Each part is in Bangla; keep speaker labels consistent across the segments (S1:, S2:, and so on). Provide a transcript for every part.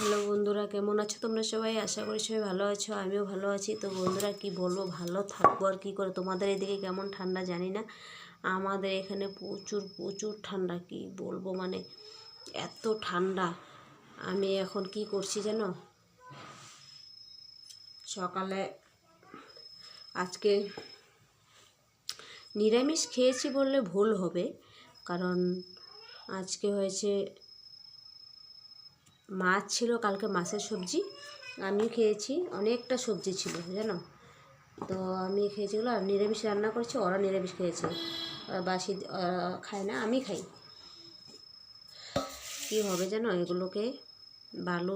S1: হ্যালো বন্ধুরা, কেমন আছো তোমরা সবাই? আশা করি সবাই ভালো আছো, আমিও ভালো আছি। তো বন্ধুরা, কি বলব? ভালো থাকব আর কী করে? তোমাদের এদিকে কেমন ঠান্ডা জানি না। আমাদের এখানে প্রচুর প্রচুর ঠান্ডা, কি বলব? মানে এত ঠান্ডা। আমি এখন কি করছি জানো? সকালে আজকে নিরামিষ খেয়েছি বললে ভুল হবে। কারণ আজকে হয়েছে মাছ ছিল, কালকে মাছের সবজি। আমি খেয়েছি, অনেকটা সবজি ছিল, জানো? তো আমি খেয়েছিগুলো আর নিরামিষ রান্না করেছি, ওরা নিরামিষ খেয়েছে। ওরা বাসি খায় না, আমি খাই। কী হবে জানো? এগুলোকে বালু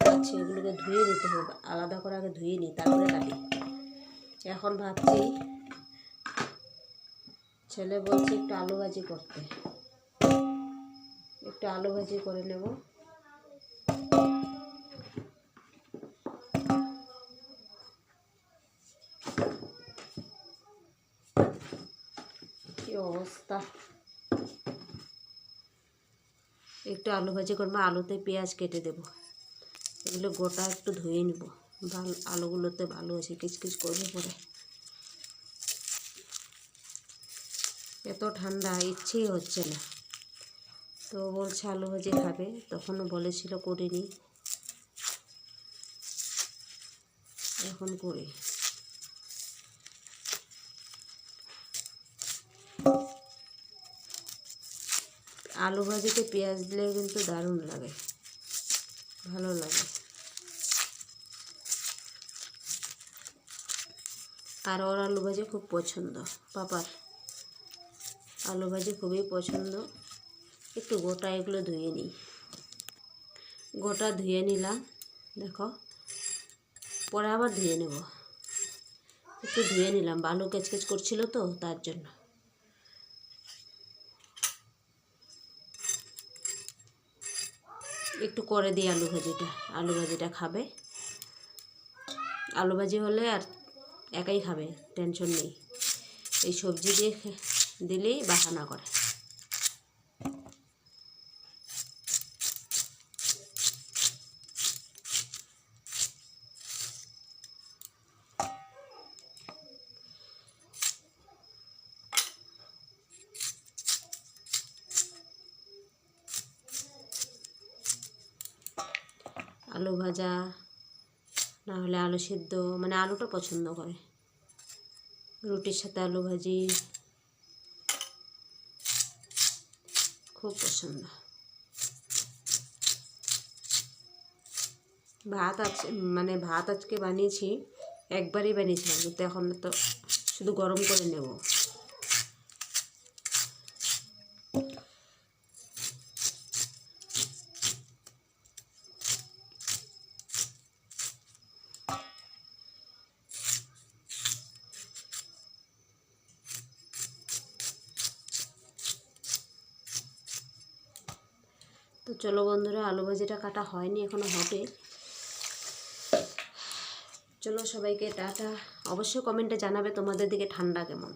S1: আছে, এগুলোকে ধুয়ে নিতে হবে, আলাদা করে আগে ধুয়ে নিই, তারপরে কাটি। এখন ভাবছি, ছেলে বলছে একটু আলু ভাজি করতে। একটু আলু ভাজি করে নেব। কি অবস্থা। একটু আলু ভাজি করব, আলুতে পেঁয়াজ কেটে দেবো। এগুলো গোটা একটু ধুয়ে নিব। ভালো আলুগুলোতে ভালো আছে কিচকিচ করবে পরে। এত ঠান্ডা, ইচ্ছেই হচ্ছে না। তো বলছে আলু ভাজি খাবে, তখনও বলেছিল করিনি। এখন করি। আলু ভাজিতে পেঁয়াজ দিলে কিন্তু দারুণ লাগে। ভালো লাগে। আর ওর আলু ভাজি খুব পছন্দ, পাপার। আলু ভাজি খুবই পছন্দ। একটু গোটা এগুলো ধুয়ে নিই। গোটা ধুয়ে নিলাম, দেখো। পরে আবার ধুয়ে নেব। একটু ধুয়ে নিলাম, বালু কেচকেচ করছিল তো, তার জন্য। একটু করে দিই আলু ভাজিটা। আলু ভাজিটা খাবে। আলু ভাজি হলে আর একাই খাবে, টেনশন নেই। এই সবজি দিয়ে দিলেই বাহানা করে। আলু ভাজা না হলে আলু সিদ্ধ মানে আলুটা পছন্দ করে। রুটির সাথে আলু ভাজি খুব পছন্দ। ভাত আছে মানে ভাত আজকে বানিয়েছি, একবারই বানিয়েছিলাম, কিন্তু এখন তো শুধু গরম করে নেব। তো চলো বন্ধুরা, আলু ভাজিটা কাটা হয়নি, এখনও হবে। চলো সবাইকে টাটা। অবশ্যই কমেন্টে জানাবে তোমাদের দিকে ঠান্ডা কেমন।